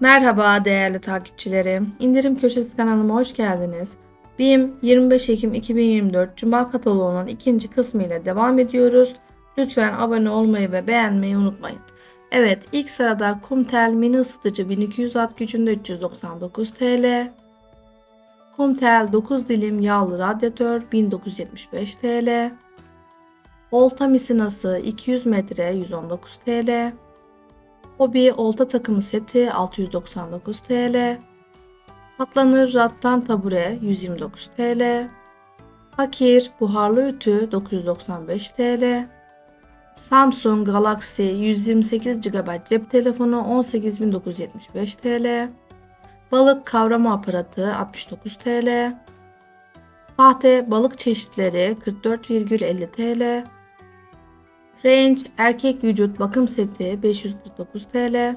Merhaba değerli takipçilerim. İndirim Köşesi kanalıma hoş geldiniz. BİM 25 Ekim 2024 Cuma kataloğunun ikinci kısmı ile devam ediyoruz. Lütfen abone olmayı ve beğenmeyi unutmayın. Evet ilk sırada Kumtel mini ısıtıcı 1200 watt gücünde 399 TL. Kumtel 9 dilim yağlı radyatör 1975 TL. Olta misinası 200 metre 119 TL. Hobi olta takımı seti 699 TL. Katlanır rattan tabure 129 TL. Fakir buharlı ütü 995 TL. Samsung Galaxy 128 GB cep telefonu 18.975 TL. Balık kavrama aparatı 69 TL. Sahte balık çeşitleri 44,50 TL. Range erkek vücut bakım seti 549 TL.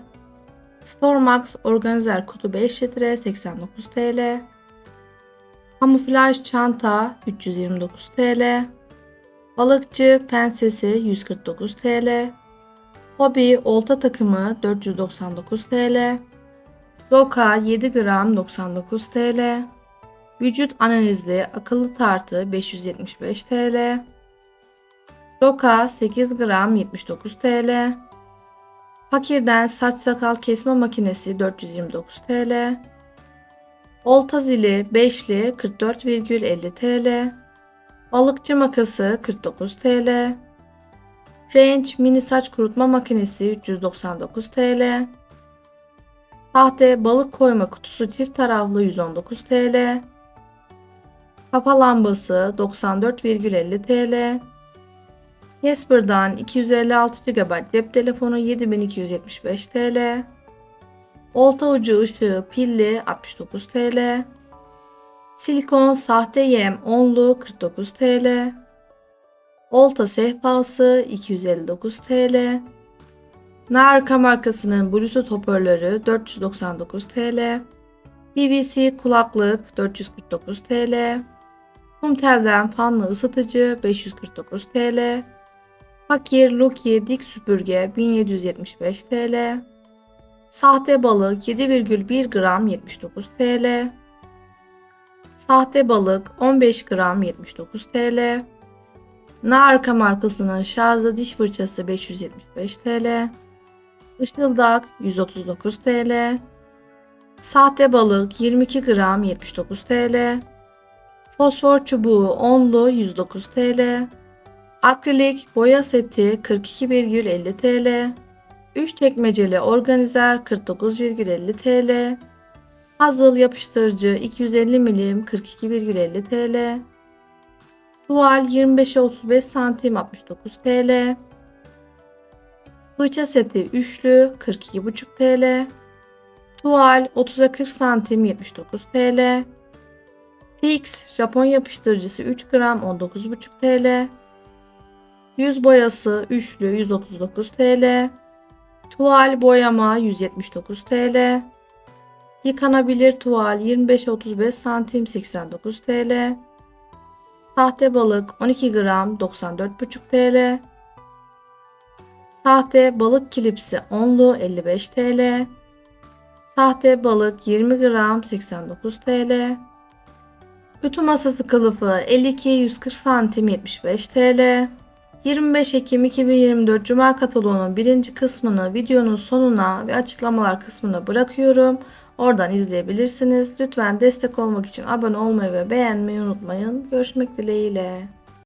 Stormax organizer kutu 5 litre 89 TL. Kamuflaj çanta 329 TL. Balıkçı pensesi 149 TL. Hobi olta takımı 499 TL. Doka 7 gram 99 TL. Vücut analizi akıllı tartı 575 TL. Doka 8 gram 79 TL. Fakirden saç sakal kesme makinesi 429 TL. Olta zili 5'li 44,50 TL. Balıkçı makası 49 TL. Range mini saç kurutma makinesi 399 TL. Sahte balık koyma kutusu çift taraflı 119 TL. Kafa lambası 94,50 TL. Casper'dan 256 GB cep telefonu 7275 TL. Olta ucu ışığı pilli 69 TL. Silikon sahte yem onlu 49 TL. Olta sehpası 259 TL. Narka markasının Bluetooth hoparlörü 499 TL. PVC kulaklık 449 TL. Kumtel'den fanlı ısıtıcı 549 TL. Fakir Lucky dik süpürge 1775 TL. Sahte balık 7,1 gram 79 TL. Sahte balık 15 gram 79 TL. Narka markasının şarjlı diş fırçası 575 TL. Işıldak 139 TL. Sahte balık 22 gram 79 TL. Fosfor çubuğu onlu 109 TL. Akrilik boya seti 42,50 TL. 3 çekmeceli organizer 49,50 TL. Puzzle yapıştırıcı 250 milim 42,50 TL. Tuval 25'e 35 santim 69 TL. Fırça seti üçlü 42,5 TL. Tuval 30'a 40 santim 79 TL. Fix Japon yapıştırıcısı 3 gram 19,5 TL. Yüz boyası üçlü 139 TL. Tuval boyama 179 TL. Yıkanabilir tuval 25-35 santim 89 TL. Sahte balık 12 gram 94,5 TL. Sahte balık kilipsi onlu 55 TL. Sahte balık 20 gram 89 TL. Ütü masası kılıfı 52 140 santim 75 TL. 25 Ekim 2024 Cuma kataloğunun birinci kısmını videonun sonuna ve açıklamalar kısmına bırakıyorum. Oradan izleyebilirsiniz. Lütfen destek olmak için abone olmayı ve beğenmeyi unutmayın. Görüşmek dileğiyle.